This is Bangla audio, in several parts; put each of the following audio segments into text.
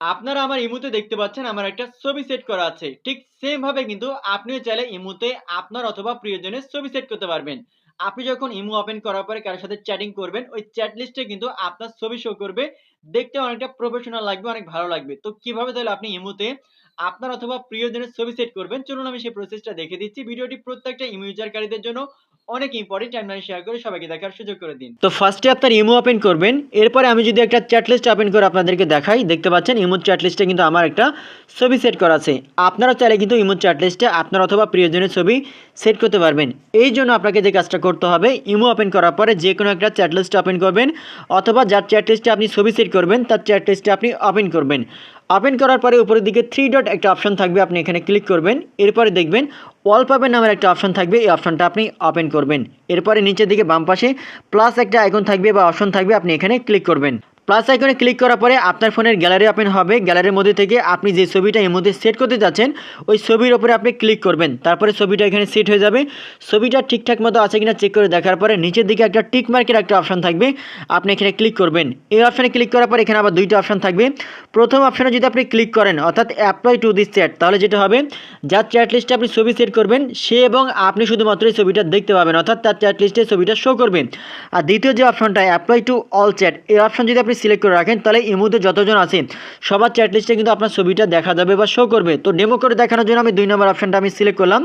আপনারা আমার ইমোতে দেখতে পাচ্ছেন আমার একটা ছবি সেট করা আছে। ঠিক সেম ভাবে কিন্তু আপনিও চাইলে ইমোতে আপনার অথবা প্রিয়জনের ছবি সেট করতে পারবেন। আপনি যখন ইমো ওপেন করার পরে কারও সাথে চ্যাটিং করবেন, ওই চ্যাট লিস্টে কিন্তু আপনার ছবি শো করবে। দেখতে অনেকটা প্রফেশনাল লাগবে, অনেক ভালো লাগবে। তো কীভাবে তাহলে আপনি ইমোতে আপনার অথবা প্রিয়জনের ছবি সেট করবেন, চলুন আমি সেই প্রসেসটা দেখিয়ে দিচ্ছি। ভিডিওটি প্রত্যেকটা ইমো ইউজারকারীদের জন্য অনেক ইম্পোর্টেন্ট। টাইমলাইনে শেয়ার করে সবাইকে দেখার সুযোগ করে দিন। তো ফার্স্টে আপনার ইমো ওপেন করবেন। এরপরে আমি যদি একটা চ্যাট লিস্ট ওপেন করে আপনাদেরকে দেখাই, দেখতে পাচ্ছেন ইমো চ্যাট লিস্টে কিন্তু আমার একটা ছবি সেট করা আছে। আপনারা চাইলে কিন্তু ইমো চ্যাট লিস্টে আপনার অথবা প্রিয়জনের ছবি সেট করতে পারবেন। এই জন্য আপনাকে যে কাজটা করতে হবে, ইমো ওপেন করার পরে যে কোনো একটা চ্যাট লিস্ট ওপেন করবেন অথবা যার চ্যাট লিস্টে আপনি ছবি সেট করবেন, তার চ্যাট লিস্টে আপনি ওপেন করবেন। ওপেন করার পরে উপরের দিকে থ্রি ডট একটা অপশন থাকবে, আপনি এখানে ক্লিক করবেন। এরপরে দেখবেন ওয়ালপেপার নামের একটা অপশন থাকবে, এই অপশনটা আপনি ওপেন করবেন। এরপরে নিচের দিকে বাম পাশে প্লাস একটা আইকন থাকবে বা অপশন থাকবে, আপনি এখানে ক্লিক করবেন। প্লাস আইকনে ক্লিক করার পরে আপনার ফোনের গ্যালারি ওপেন হবে। গ্যালারির মধ্যে থেকে আপনি যে ছবিটা এর মধ্যে সেট করতে যাচ্ছেন, ওই ছবির উপরে আপনি ক্লিক করবেন। তারপরে ছবিটা এখানে সেট হয়ে যাবে। ছবিটা ঠিকঠাক মতো আছে কিনা চেক করে দেখার পরে নিচের দিকে একটা টিক মার্কের একটা অপশন থাকবে, আপনি এখানে ক্লিক করবেন। এই অপশনে ক্লিক করার পর এখানে আবার দুইটা অপশন থাকবে। প্রথম অপশনে যদি আপনি ক্লিক করেন অর্থাৎ অ্যাপ্লাই টু দিস চ্যাট, তাহলে যেটা হবে যার চ্যাট লিস্টে আপনি ছবি সেট করবেন, সে এবং আপনি শুধুমাত্র এই ছবিটা দেখতে পাবেন, অর্থাৎ তার চ্যাট লিস্টে ছবিটা শো করবে। আর দ্বিতীয় যে অপশনটা অ্যাপ্লাই টু অল চ্যাট, এই অপশন যদি আপনি সিলেক্ট করে রাখেন, তাহলে ইমোতে যতজন আছে সবার চ্যাট লিস্টে কিন্তু আপনার ছবিটা দেখা যাবে বা শো করবে। তো ডেমো করে দেখানোর জন্য আমি দুই নম্বর অপশনটা আমি সিলেক্ট করলাম।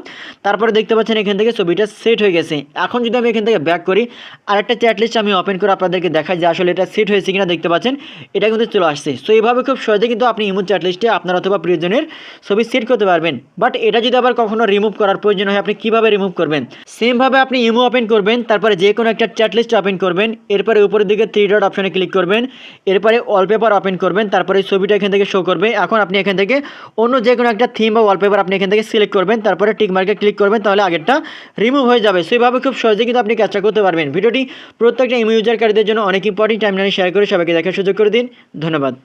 তারপরে দেখতে পাচ্ছেন এখান থেকে ছবিটা সেট হয়ে গেছে। এখন যদি আমি এখান থেকে ব্যাক করি, আরেকটা চ্যাট লিস্ট আমি ওপেন করে আপনাদেরকে দেখাই যে আসলে এটা সেট হয়েছে কিনা দেখতে পাচ্ছেন, এটা কিন্তু চলে আসছে। সো এইভাবে খুব সহজে কিন্তু আপনি ইমো চ্যাট লিস্টে আপনার অথবা প্রিয়জনের ছবি সেট করতে পারবেন। বাট এটা যদি আবার কখনো রিমুভ করার প্রয়োজন হয়, আপনি কীভাবে রিমুভ করবেন? সেমভাবে আপনি ইমো ওপেন করবেন, তারপরে যে কোনো একটা চ্যাট লিস্ট ওপেন করবেন, এরপরে উপরের দিকে থ্রি ডট অপশনে ক্লিক করবেন, এরপরে ওয়ালপেপার ওপেন করবেন, তারপরে ছবিটা এখান থেকে শো করবে। এখন আপনি এখান থেকে অন্য যে কোনো একটা থিম বা ওয়ালপেপার আপনি এখান থেকে সিলেক্ট করবেন, তারপরে টিক মার্কে ক্লিক করবেন, তাহলে আগেরটা রিমুভ হয়ে যাবে। সেইভাবে খুব সহজে কিন্তু আপনি কাজটা করতে পারবেন। ভিডিওটি প্রত্যেকটা ইমিউজারকারীদের জন্য অনেক ইম্পর্টেন্ট। টাইমলাইনে শেয়ার করে সবাইকে দেখার সুযোগ করে দিন। ধন্যবাদ।